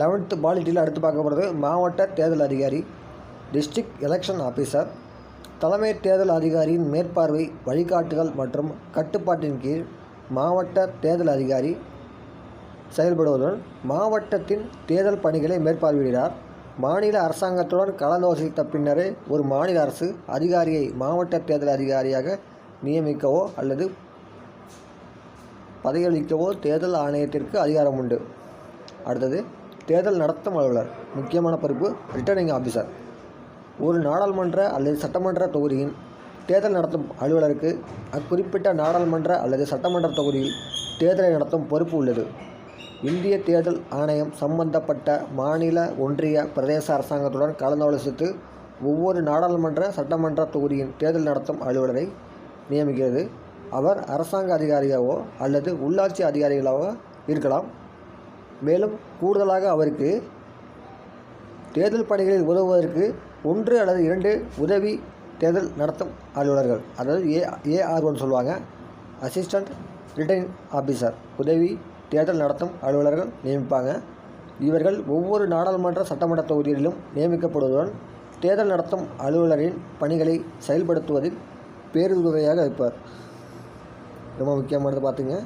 Eleventh பாலிட்டியில் அடுத்து பார்க்க போகிறது மாவட்ட தேர்தல் அதிகாரி டிஸ்ட்ரிக்ட் எலெக்ஷன் ஆஃபீஸர். தலைமை தேர்தல் அதிகாரியின் மேற்பார்வை வழிகாட்டுதல் மற்றும் கட்டுப்பாட்டின் கீழ் மாவட்ட தேர்தல் அதிகாரி செயல்படுவதுடன் மாவட்டத்தின் தேர்தல் பணிகளை மேற்பார்வையிடுகிறார். மாநில அரசாங்கத்துடன் கலந்தாலோசித்த பின்னரே ஒரு மாநில அரசு அதிகாரியை மாவட்ட தேர்தல் அதிகாரியாக நியமிக்கவோ அல்லது பதவியளிக்கவோ தேர்தல் ஆணையத்திற்கு அதிகாரம் உண்டு. அடுத்தது தேர்தல் நடத்தும் அலுவலர் முக்கியமான பொறுப்பு ரிட்டர்னிங் ஆஃபீஸர் ஒரு நாடாளுமன்ற அல்லது சட்டமன்ற தொகுதியின் தேர்தல் நடத்தும் அலுவலருக்கு அக்குறிப்பிட்ட நாடாளுமன்ற அல்லது சட்டமன்ற தொகுதியில் தேர்தலை நடத்தும் பொறுப்பு உள்ளது. இந்திய தேர்தல் ஆணையம் சம்பந்தப்பட்ட மாநில ஒன்றிய பிரதேச அரசாங்கத்துடன் கலந்தாலோசித்து ஒவ்வொரு நாடாளுமன்ற சட்டமன்ற தொகுதியின் தேர்தல் நடத்தும் அலுவலரை நியமிக்கிறது. அவர் அரசாங்க அதிகாரியாகவோ அல்லது உள்ளாட்சி அதிகாரிகளாகவோ இருக்கலாம். மேலும் கூடுதலாக அவருக்கு தேர்தல் பணிகளில் உதவுவதற்கு ஒன்று அல்லது இரண்டு உதவி தேர்தல் நடத்தும் அலுவலர்கள் அதாவது ஏ ஏஆர்ஓன்னு சொல்லுவாங்க. அசிஸ்டண்ட் ரிட்டர்னிங் ஆஃபீஸர் உதவி தேர்தல் நடத்தும் அலுவலர்கள் நியமிப்பாங்க. இவர்கள் ஒவ்வொரு நாடாளுமன்ற சட்டமன்ற தொகுதிகளிலும் நியமிக்கப்படுவதுடன் தேர்தல் நடத்தும் அலுவலரின் பணிகளை செயல்படுத்துவதில் பேருதவியாக இருப்பார். ரொம்ப முக்கியமானது பார்த்துங்க.